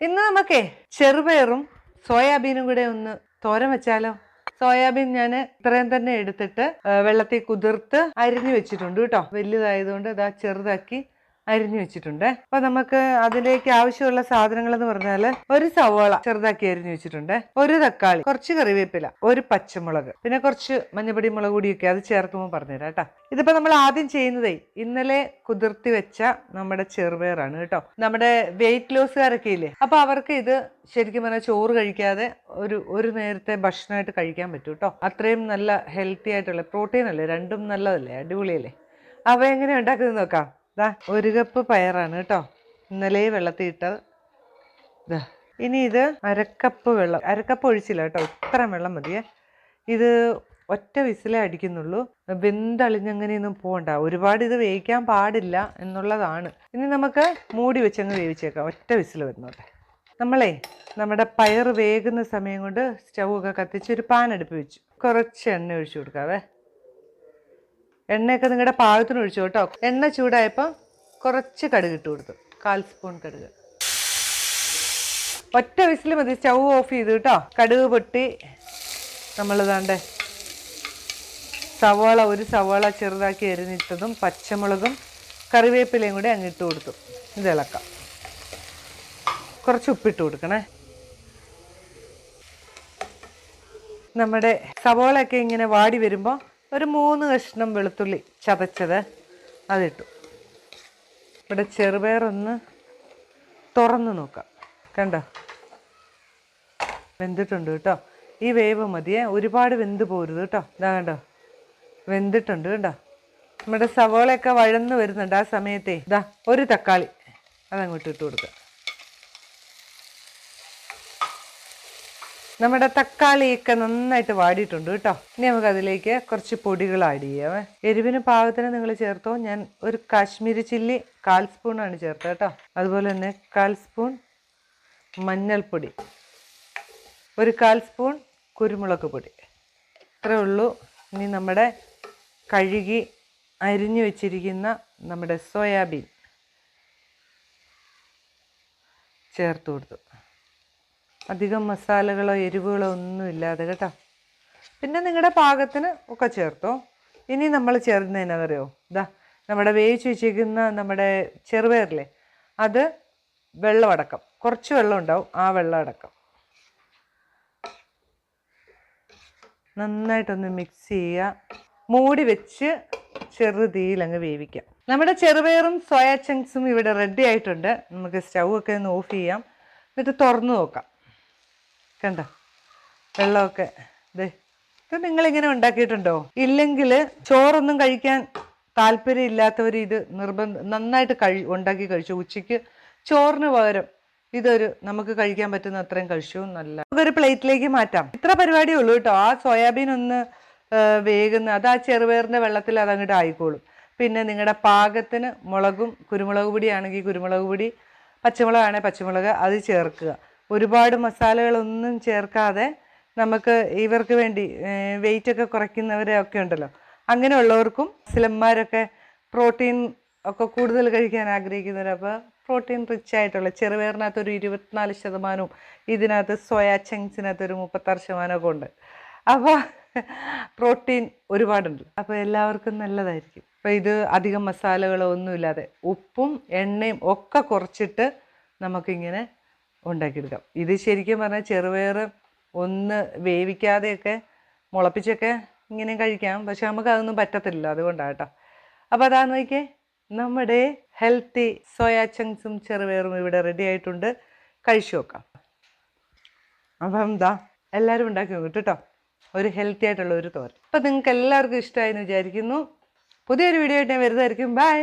ഇന്ന് നമുക്കേ ചെറുപയറും സോയാബീനും കൂടെ ഒന്ന് തോരൻ വെച്ചാലോ? സോയാബീൻ ഞാൻ ഇത്രയും തന്നെ എടുത്തിട്ട് വെള്ളത്തിൽ കുതിർത്ത് അരിഞ്ഞു വെച്ചിട്ടുണ്ട് കേട്ടോ. വലുതായതുകൊണ്ട് ഇതാ ചെറുതാക്കി അരിഞ്ഞു വെച്ചിട്ടുണ്ട്. അപ്പൊ നമുക്ക് അതിലേക്ക് ആവശ്യമുള്ള സാധനങ്ങൾ എന്ന് പറഞ്ഞാൽ ഒരു സവോള ചെറുതാക്കി അരിഞ്ഞു വെച്ചിട്ടുണ്ട്. ഒരു തക്കാളി കുറച്ച് കറിവേപ്പില ഒരു പച്ചമുളക് പിന്നെ കുറച്ച് മഞ്ഞപ്പൊടി മുളക് പൊടിയൊക്കെ അത് ചേർക്കുമ്പോൾ പറഞ്ഞുതരാം കേട്ടോ. ഇതിപ്പോ നമ്മൾ ആദ്യം ചെയ്യുന്നതേ ഇന്നലെ കുതിർത്തി വെച്ച നമ്മുടെ ചെറുപയറാണ് കേട്ടോ. നമ്മുടെ വെയിറ്റ് ലോസുകാരൊക്കെ ഇല്ലേ? അപ്പൊ അവർക്ക് ഇത് ശരിക്കും പറഞ്ഞാൽ ചോറ് കഴിക്കാതെ ഒരു ഒരു നേരത്തെ ഭക്ഷണമായിട്ട് കഴിക്കാൻ പറ്റും കേട്ടോ. അത്രയും നല്ല ഹെൽത്തി ആയിട്ടുള്ള പ്രോട്ടീൻ അല്ലേ? രണ്ടും നല്ലതല്ലേ? അടിപൊളിയല്ലേ? അവ എങ്ങനെ ഉണ്ടാക്കുന്നത് നോക്കാം. ദാ ഒരു കപ്പ് പയറാണ് കേട്ടോ. ഇന്നലെ വെള്ളത്തിൽ ഇട്ടത് ഇതാ ഇനി ഇത് അരക്കപ്പ് വെള്ളം. അരക്കപ്പ് ഒഴിച്ചില്ല കേട്ടോ. ഇത്ര വെള്ളം മതിയേ. ഇത് ഒറ്റ വിസിലേ അടിക്കുന്നുള്ളൂ. വെന്തളിഞ്ഞങ്ങനെയൊന്നും പോകണ്ട ഒരുപാട് ഇത് വേവിക്കാൻ പാടില്ല എന്നുള്ളതാണ്. ഇനി നമുക്ക് മൂടി വെച്ചങ്ങ് വേവിച്ചേക്കാം. ഒറ്റ വിസിൽ വരുന്നോട്ടെ നമ്മളേ നമ്മുടെ പയർ വേകുന്ന സമയം കൊണ്ട് സ്റ്റൗ ഒക്കെ കത്തിച്ച് ഒരു പാൻ അടുപ്പ് വെച്ചു. കുറച്ച് എണ്ണ ഒഴിച്ചു കൊടുക്കാവേ. എണ്ണയൊക്കെ നിങ്ങളുടെ പാകത്തിന് ഒഴിച്ചു കേട്ടോ. എണ്ണ ചൂടായപ്പോൾ കുറച്ച് കടുക് ഇട്ട് കൊടുത്തു. കാൽ സ്പൂൺ കടുക്. ഒറ്റ വിസിൽ മതി സ്റ്റൗ ഓഫ് ചെയ്ത് കേട്ടോ. കടുക് പൊട്ടി. നമ്മൾ ദാണ്ടേ സവാള ഒരു സവാള ചെറുതാക്കി എരിഞ്ഞിട്ടതും പച്ചമുളകും കറിവേപ്പിലയും കൂടി അങ്ങിട്ട് കൊടുത്തു. ഇത് ഇളക്കാം. കുറച്ച് ഉപ്പിട്ട് കൊടുക്കണേ. നമ്മുടെ സവാളയൊക്കെ ഇങ്ങനെ വാടി വരുമ്പോൾ ഒരു മൂന്ന് കഷ്ണം വെളുത്തുള്ളി ചതച്ചത് അതിട്ടു. ഇവിടെ ചെറുപയറൊന്ന് തുറന്ന് നോക്കാം. കണ്ടോ? വെന്തിട്ടുണ്ട് കേട്ടോ. ഈ വേവ് മതിയേ ഒരുപാട് വെന്ത് പോരുത് കേട്ടോ. ഇതാ കണ്ടോ? വെന്തിട്ടുണ്ട് കണ്ടോ? നമ്മുടെ സവോളയൊക്കെ വഴന്ന് വരുന്നുണ്ട് ആ സമയത്തേ. ഇതാ ഒരു തക്കാളി. അതങ്ങോട്ട് ഇട്ട് കൊടുക്കുക നമ്മുടെ തക്കാളിയൊക്കെ നന്നായിട്ട് വാടിയിട്ടുണ്ട് കേട്ടോ. ഇനി നമുക്ക് അതിലേക്ക് കുറച്ച് പൊടികൾ ആഡ് ചെയ്യാമേ എരിവിന് പാകത്തിന് നിങ്ങൾ ചേർത്തോ. ഞാൻ ഒരു കാശ്മീരി ചില്ലി കാൽ സ്പൂണാണ് ചേർത്തത് കേട്ടോ. അതുപോലെ തന്നെ കാൽ സ്പൂൺ മഞ്ഞൾപ്പൊടി ഒരു കാൽ സ്പൂൺ കുരുമുളക് പൊടി. ഇത്രേ ഉള്ളൂ. ഇനി നമ്മുടെ കഴുകി അരിഞ്ഞു വെച്ചിരിക്കുന്ന നമ്മുടെ സോയാബീൻ ചേർത്ത് കൊടുത്തു. അധികം മസാലകളോ എരിവുകളോ ഒന്നും ഇല്ലാതെ കേട്ടോ. പിന്നെ നിങ്ങളുടെ പാകത്തിന് ഒക്കെ ചേർത്തോ. ഇനി നമ്മൾ ചേർന്നതിനറിയോ ഇതാ നമ്മുടെ വേവിച്ച് വെച്ചിരിക്കുന്ന നമ്മുടെ ചെറുപയറില്ലേ അത് വെള്ളമടക്കം കുറച്ച് വെള്ളം ഉണ്ടാവും ആ വെള്ളം അടക്കം. നന്നായിട്ടൊന്ന് മിക്സ് ചെയ്യുക മൂടി വെച്ച് ചെറുതീയിൽ അങ്ങ് വേവിക്കാം. നമ്മുടെ ചെറുപയറും സോയാ ചങ്ക്സും ഇവിടെ റെഡി ആയിട്ടുണ്ട്. നമുക്ക് സ്റ്റൗ ഒക്കെ ഒന്ന് ഓഫ് ചെയ്യാം. എന്നിട്ട് തുറന്നു നോക്കാം. കണ്ടോ? വെള്ളമൊക്കെ. ദേ ഇത് നിങ്ങളിങ്ങനെ ഉണ്ടാക്കിയിട്ടുണ്ടോ? ഇല്ലെങ്കിൽ ചോറൊന്നും കഴിക്കാൻ താല്പര്യം ഇല്ലാത്തവർ ഇത് നിർബന്ധം നന്നായിട്ട് കഴി ഉണ്ടാക്കി കഴിച്ചു. ഉച്ചയ്ക്ക് ചോറിന് പകരം ഇതൊരു നമുക്ക് കഴിക്കാൻ പറ്റുന്ന അത്രയും കഴിച്ചു നല്ല നമുക്കൊരു പ്ലേറ്റിലേക്ക് മാറ്റാം. ഇത്ര പരിപാടിയേ ഉള്ളൂ കേട്ടോ. ആ സോയാബീൻ ഒന്ന് വേകുന്ന അത് ആ ചെറുപയറിന്റെ വെള്ളത്തിൽ അതങ്ങോട്ട് ആയിക്കോളും. പിന്നെ നിങ്ങളുടെ പാകത്തിന് മുളകും കുരുമുളക് പൊടിയാണെങ്കിൽ കുരുമുളക് പൊടി പച്ചമുളകാണെങ്കിൽ പച്ചമുളക് അത് ചേർക്കുക. ഒരുപാട് മസാലകളൊന്നും ചേർക്കാതെ നമുക്ക് ഇവർക്ക് വേണ്ടി വെയിറ്റ് ഒക്കെ കുറയ്ക്കുന്നവരെ ഒക്കെ ഉണ്ടല്ലോ. അങ്ങനെയുള്ളവർക്കും സിലന്മാരൊക്കെ പ്രോട്ടീൻ ഒക്കെ കൂടുതൽ കഴിക്കാൻ ആഗ്രഹിക്കുന്നവർ അപ്പോൾ പ്രോട്ടീൻ റിച്ച് ആയിട്ടുള്ള ചെറുപയറിനകത്ത് ഒരു ഇരുപത്തിനാല് ശതമാനവും ഇതിനകത്ത് സോയാ ചങ്ക്സിനകത്ത് ഒരു മുപ്പത്താറ് ശതമാനമൊക്കെ ഉണ്ട്. അപ്പോൾ പ്രോട്ടീൻ ഒരുപാടുണ്ട്. അപ്പോൾ എല്ലാവർക്കും നല്ലതായിരിക്കും. അപ്പോൾ ഇത് അധികം മസാലകളോ ഒന്നുമില്ലാതെ ഉപ്പും എണ്ണയും ഒക്കെ കുറച്ചിട്ട് നമുക്കിങ്ങനെ ഉണ്ടാക്കിയെടുക്കാം. ഇത് ശരിക്കും പറഞ്ഞാൽ ചെറുപയർ ഒന്ന് വേവിക്കാതെയൊക്കെ മുളപ്പിച്ചൊക്കെ ഇങ്ങനെ കഴിക്കാം. പക്ഷെ നമുക്ക് അതൊന്നും പറ്റത്തില്ല അതുകൊണ്ടാണ് കേട്ടോ. അപ്പോൾ അതാന്ന് നോക്കിയേ നമ്മുടെ ഹെൽത്തി സോയാ ചങ്ക്സും ചെറുപയറും ഇവിടെ റെഡി ആയിട്ടുണ്ട്. കഴിച്ചു നോക്കാം. അപ്പം എന്താ എല്ലാവരും ഉണ്ടാക്കി നോക്കും കേട്ടോ. ഒരു ഹെൽത്തി ആയിട്ടുള്ള ഒരു തോരൻ. അപ്പം നിങ്ങൾക്ക് എല്ലാവർക്കും ഇഷ്ടമായി എന്ന് വിചാരിക്കുന്നു. പുതിയൊരു വീഡിയോ ആയിട്ട് ഞാൻ വരുന്നതായിരിക്കും. ബൈ